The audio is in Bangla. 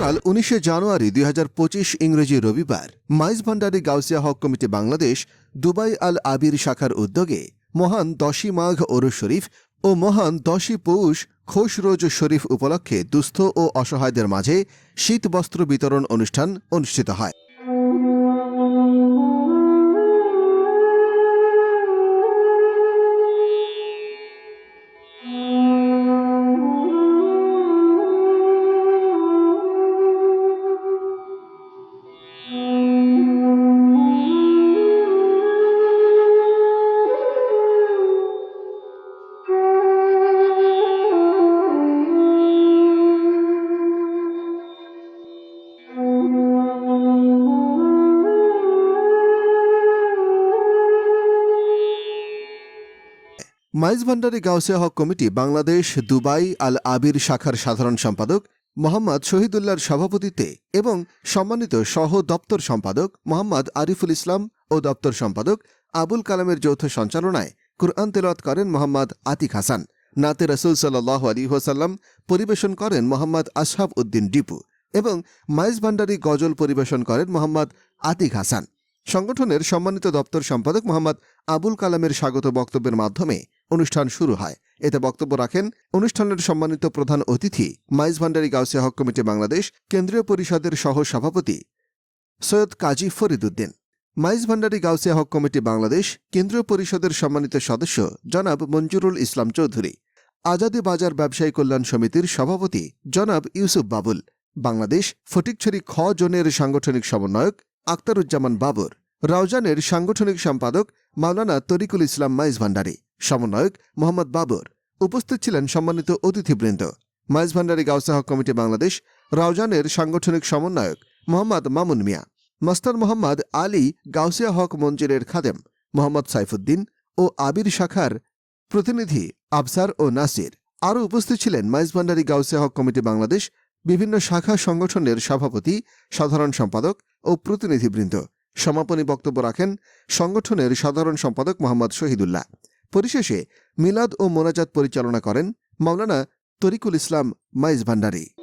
গতকাল উনিশে জানুয়ারি দুই হাজার পঁচিশ ইংরেজি রবিবার Maij Bhandari Gausia Haq committee Bangladesh, Dubai Al Abir শাখার উদ্যোগে মহান দশী মাঘ ওরু শরীফ ও মহান দশই পৌষ খোশরোজ শরীফ উপলক্ষে দুস্থ ও অসহায়দের মাঝে শীত বস্ত্র বিতরণ অনুষ্ঠান অনুষ্ঠিত হয়। Maij Bhandari Gausia Haq committee Bangladesh, Dubai Al Abir শাখার সাধারণ সম্পাদক মোহাম্মদ শহীদুল্লাহর সভাপতিত্বে এবং সম্মানিত সহ দপ্তর সম্পাদক মোহাম্মদ আরিফুল ইসলাম ও দপ্তর সম্পাদক আবুল কালামের যৌথ সঞ্চালনায় কুরআন তেলাওয়াত করেন মোহাম্মদ আতিক হাসান। নাতে রসুল সাল্লাহ আলী হোসাল্লাম পরিবেশন করেন মোহাম্মদ আশহাব উদ্দিন ডিপু এবং মাইজ ভান্ডারি গজল পরিবেশন করেন মোহাম্মদ আতিক হাসান। সংগঠনের সম্মানিত দপ্তর সম্পাদক মোহাম্মদ আবুল কালামের স্বাগত বক্তব্যের মাধ্যমে অনুষ্ঠান শুরু হয়। এতে বক্তব্য রাখেন অনুষ্ঠানের সম্মানিত প্রধান অতিথি মাইজ ভান্ডারি গাউসিয়া হক কমিটি বাংলাদেশ কেন্দ্রীয় পরিষদের সহ সভাপতি সৈয়দ কাজী ফরিদুদ্দিন মাইজ ভান্ডারি গাউসিয়া হক কমিটি বাংলাদেশ কেন্দ্রীয় পরিষদের সম্মানিত সদস্য জনাব মঞ্জুরুল ইসলাম চৌধুরী। আজাদি বাজার ব্যবসায়ী কল্যাণ সমিতির সভাপতি জনাব ইউসুফ বাবুল। বাংলাদেশ ফটিকছড়ি খ জোনের সাংগঠনিক সমন্বয়ক আক্তারুজ্জামান বাবর। রাউজানের সাংগঠনিক সম্পাদক মাওলানা তরিকুল ইসলাম মাইজ ভান্ডারী, সমন্বয়ক মোহাম্মদ বাবর। উপস্থিত ছিলেন সম্মানিত অতিথিবৃন্দ। মাইজ ভান্ডারী গাউসা হক কমিটি বাংলাদেশ, রাউজানের সাংগঠনিক সমন্বয়ক মোহাম্মদ মামুন মিয়া, মাস্টার মোহাম্মদ আলী গাউসিয়া হক মঞ্জিরের খাদেম, মোহাম্মদ সাইফুদ্দিন ও আবির শাখার প্রতিনিধি আফসার ও নাসির। আরও উপস্থিত ছিলেন মাইজ ভান্ডারী গাউসিয়া হক কমিটি বাংলাদেশ, বিভিন্ন শাখা সংগঠনের সভাপতি, সাধারণ সম্পাদক ও প্রতিনিধিবৃন্দ। সমাপনী বক্তব্য রাখেন সংগঠনের সাধারণ সম্পাদক মোহাম্মদ শহীদুল্লাহ। পরিশেষে মিলাদ ও মোনাজাত পরিচালনা করেন মাওলানা তরিকুল ইসলাম মাইজ ভান্ডারী।